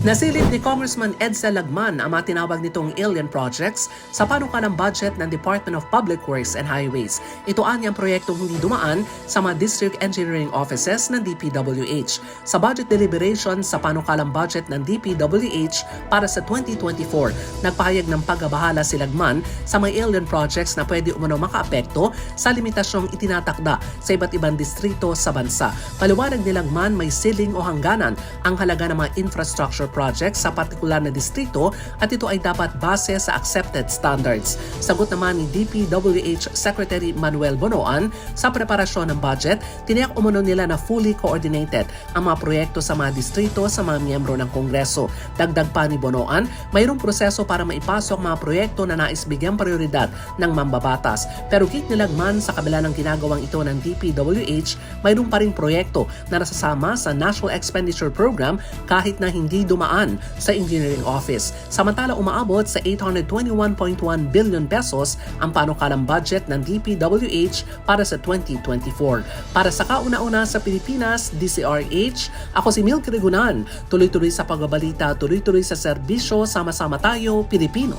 Nasilip ni Congressman Edsel Lagman ang mga tinawag nitong alien projects sa panukalang budget ng Department of Public Works and Highways. Ito ang proyektong hindi dumaan sa mga district engineering offices ng DPWH. Sa budget deliberation sa panukalang budget ng DPWH para sa 2024, nagpahayag ng pagbabahala si Lagman sa mga alien projects na pwede umano makaapekto sa limitasyong itinatakda sa iba't ibang distrito sa bansa. Paliwanag ni Lagman may ceiling o hangganan ang halaga ng mga infrastructure projects sa partikular na distrito at ito ay dapat base sa accepted standards. Sagot naman ni DPWH Secretary Manuel Bonoan sa preparasyon ng budget, tiniyak umano nila na fully coordinated ang mga proyekto sa mga distrito sa mga miyembro ng Kongreso. Dagdag pa ni Bonoan, mayroong proseso para maipasok mga proyekto na nais bigyang prioridad ng mambabatas. Pero git nilagman sa kabila ng ginagawang ito ng DPWH, mayroong pa rin proyekto na nasasama sa National Expenditure Program kahit na hindi dumaan sa Engineering Office. Samantala umaabot sa 821.1 billion pesos ang panukalang budget ng DPWH para sa 2024. Para sa kauna-una sa Pilipinas, DCRH, ako si Milk Rigunan. Tuloy-tuloy sa pagbabalita, tuloy-tuloy sa serbisyo, sama-sama tayo, Pilipino.